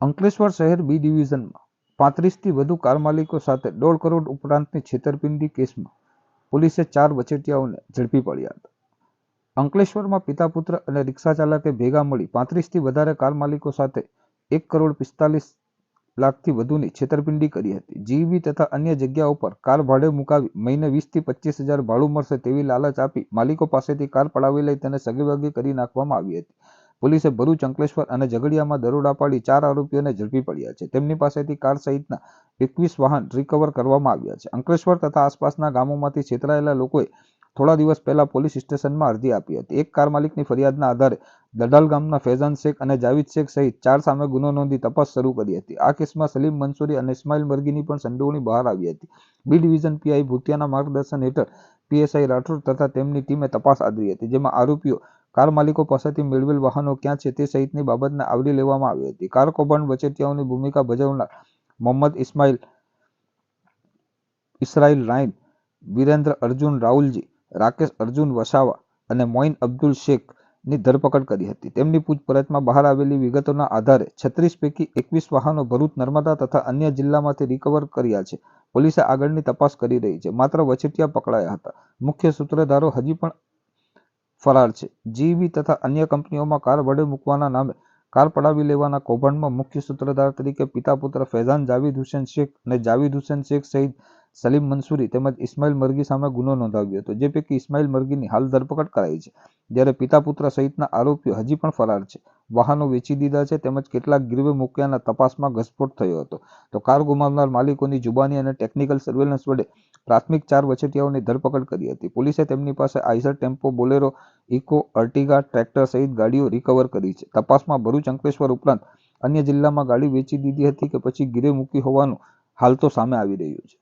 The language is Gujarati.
અંકલેશ્વર શહેર બી ડિવિઝનમાં પાંત્રીસથી વધુ કાર માલિકો સાથે દોઢ કરોડ ઉપરાંતની છેતરપિંડી કેસમાં પોલીસે ચાર વચેટિયાઓને ઝડપી પડ્યા હતા. અંકલેશ્વરમાં પિતા, પુત્ર અને રિક્ષા ચાલકે ભેગા મળી પાંત્રીસથી વધારે કાર માલિકો સાથે એક કરોડ પિસ્તાલીસ લાખથી વધુની છેતરપિંડી કરી હતી. જીઈબી તથા અન્ય જગ્યાઓ પર કાર ભાડે મુકાવી મહિને વીસથી પચીસ હજાર ભાડું મળશે તેવી લાલચ આપી માલિકો પાસેથી કાર પડાવી લઈ તેને સગેવગે કરી નાખવામાં આવી હતી. પોલીસે ભરૂચ, અંકલેશ્વર અને ઝઘડિયામાં દરોડા પાડી ચાર આરોપીઓને ઝડપી પડ્યા છે. તેમની પાસેથી કાર સહિતના એકવીસ વાહન રિકવર કરવામાં આવ્યા છે. અંકલેશ્વર તથા આસપાસના ગામોમાંથી છેતરાયેલા લોકોએ થોડા દિવસ પહેલા પોલીસ સ્ટેશનમાં અરજી આપી હતી. એક કાર માલિકની ફરિયાદના આધારે દડાલ ગામના ફેઝાન શેખ અને જાવીદ શેખ સહિત ચાર સામે ગુનો નોંધી તપાસ શરૂ કરી હતી. આ કેસમાં સલીમ મંસૂરી અને ઇસ્માઇલ મરગીની પણ સંડોવણી બહાર આવી હતી. બી ડિવિઝન પીઆઈ ભૂતિયાના માર્ગદર્શન હેઠળ પીએસઆઈ રાઠોડ તથા તેમની ટીમે તપાસ આદરી હતી, જેમાં આરોપીઓ કાર માલિકો પાસેથી મેળવેલ વાહનો ક્યાં છે તે સહિતની બાબતને આવરી લેવામાં આવી હતી. કાર કૌભાંડ વચેટિયાઓની ભૂમિકા ભજવનાર મોહમ્મદ ઇસ્માઇલ ઇસરાઇલ રાઇન, વિરેન્દ્ર અર્જુન રાહુલજી રાકેશ અર્જુન વસાવા અને મોઇન અબ્દુલ શેખની ધરપકડ કરી હતી. તેમની પૂછપરછમાં બહાર આવેલી વિગતોના આધારે છત્રીસ પૈકી એકવીસ વાહનો ભરૂચ, નર્મદા તથા અન્ય જિલ્લામાંથી રિકવર કર્યા છે. પોલીસે આગળની તપાસ કરી રહી છે. માત્ર વચેટિયા પકડાયા હતા. મુખ્ય સૂત્રધારો હજી પણ ફરાર છે. જીઈબી તથા અન્ય કંપનીઓમાં કાર વડે મૂકવાના નામે કાર પડાવી લેવાના કૌભાંડમાં મુખ્ય સૂત્રધાર તરીકે પિતા પુત્ર ફૈઝાન જાવીદ હુસેન શેખ અને જાવીદ હુસેન શેખ સહિત સલીમ મંસૂરી તેમજ ઇસ્માઇલ મરગી સામે ગુનો નોંધાવ્યો હતો, જે પૈકી ઇસ્માઇલ મરગીની હાલ ધરપકડ કરાઈ છે, જ્યારે પિતા પુત્ર સહિતના આરોપીઓ હજી પણ ફરાર છે. વાહનો વેચી દીધા છે તેમજ કેટલાક ગીરવે મૂક્યાના તપાસમાં ઘસફોટ થયો હતો. તો કાર ગુમાવનાર માલિકોની જુબાની અને ટેકનિકલ સર્વેલન્સ વડે પ્રાથમિક ચાર વચેટિયાઓની ધરપકડ કરી હતી. પોલીસે તેમની પાસે Eicher tempo, Bolero, Eeco, Ertiga, tractor સહિત ગાડીઓ રિકવર કરી છે. તપાસમાં ભરૂચ, અંકલેશ્વર ઉપરાંત અન્ય જિલ્લામાં ગાડી વેચી દીધી હતી કે પછી ગીરે મૂકી હોવાનું હાલ તો સામે આવી રહ્યું છે.